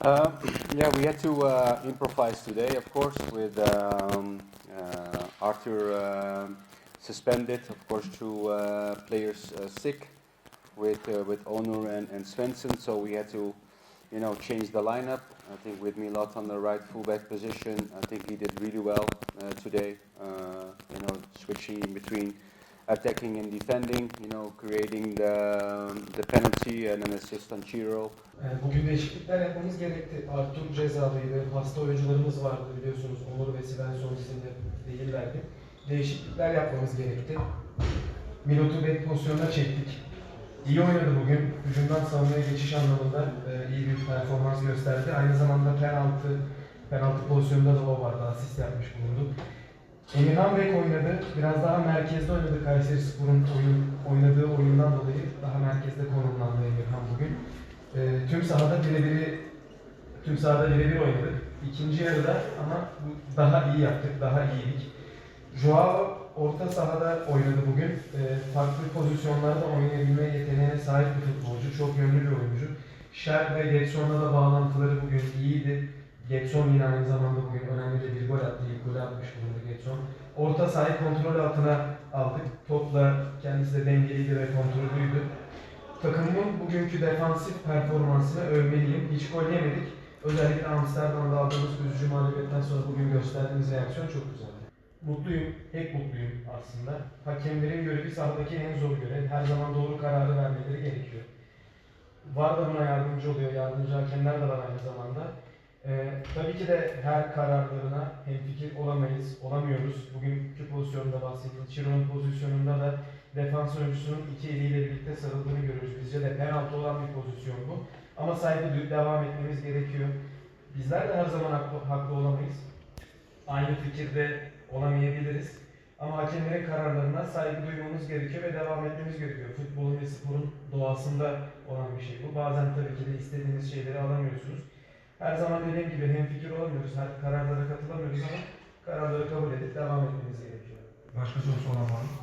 Uh, yeah, we had to uh, improvise today, of course, with um, uh, Arthur um suspended, of course, two uh, players uh, sick with uh, with Onur and, and Svensson. So we had to, you know, change the lineup. I think with Milot on the right fullback position, I think he did really well uh, today. Uh, you know, switching in between attacking and defending. You know, creating the the penalty and an assist on Chiro. Ee, Bugün değişiklikler yapmamız gerekti. Artur cezalıydı, hasta oyuncularımız vardı biliyorsunuz. Onur ve Svensson isimde değillerdi. Değişiklikler yapmamız gerekti. Milot'u bek pozisyonuna çektik. İyi oynadı bugün. Hücumdan savunmaya geçiş anlamında e, iyi bir performans gösterdi. Aynı zamanda penaltı, penaltı pozisyonunda da o vardı. Asist yapmış bulundu. Emirhan Bek oynadı. Biraz daha merkezde oynadı Kayseri Spor'un oyun, oynadığı oyundan dolayı daha merkezde konumlandı Emirhan bugün. Ee, tüm sahada birebiri tüm sahada birebir oynadık. İkinci yarıda ama daha iyi yaptık, daha iyiydik. Joao orta sahada oynadı bugün. Ee, farklı pozisyonlarda oynayabilme yeteneğine sahip bir futbolcu. Çok yönlü bir oyuncu. Şer ve Getson'la da bağlantıları bugün iyiydi. Getson yine aynı zamanda bugün önemli bir gol attı. Atmış bulundu Getson. Orta sahayı kontrol altına aldık. Topla kendisi de dengeliydi ve kontrollüydü. Takımın bugünkü defansif performansını övmeliyim. Hiç gol yemedik. Özellikle Amsterdam'da aldığımız üzücü mağlubiyetten sonra bugün gösterdiğimiz reaksiyon çok güzeldi. Mutluyum, pek mutluyum aslında. Hakemlerin görevi sahadaki en zor görev. Her zaman doğru kararı vermeleri gerekiyor. VAR da buna yardımcı oluyor, yardımcı hakemler de var aynı zamanda. Ee, tabii ki de her kararlarına hemfikir olamayız, olamıyoruz. Bugünkü pozisyonda bahsettiğim Chiro'nun pozisyonunda da defans oyuncusunun iki eliyle birlikte sarıldığını görüyoruz. Bizce de penaltı olan bir pozisyon bu. Ama saygı duyup devam etmemiz gerekiyor. Bizler de her zaman haklı, haklı olamayız. Aynı fikirde olamayabiliriz. Ama hakemlerin kararlarına saygı duymamız gerekiyor ve devam etmemiz gerekiyor. Futbolun ve sporun doğasında olan bir şey bu. Bazen tabii ki de istediğiniz şeyleri alamıyorsunuz. Her zaman dediğim gibi hemfikir olamıyoruz, her kararlara katılamıyoruz ama kararları kabul edip devam etmemiz gerekiyor. Başka sorusu olan var mı?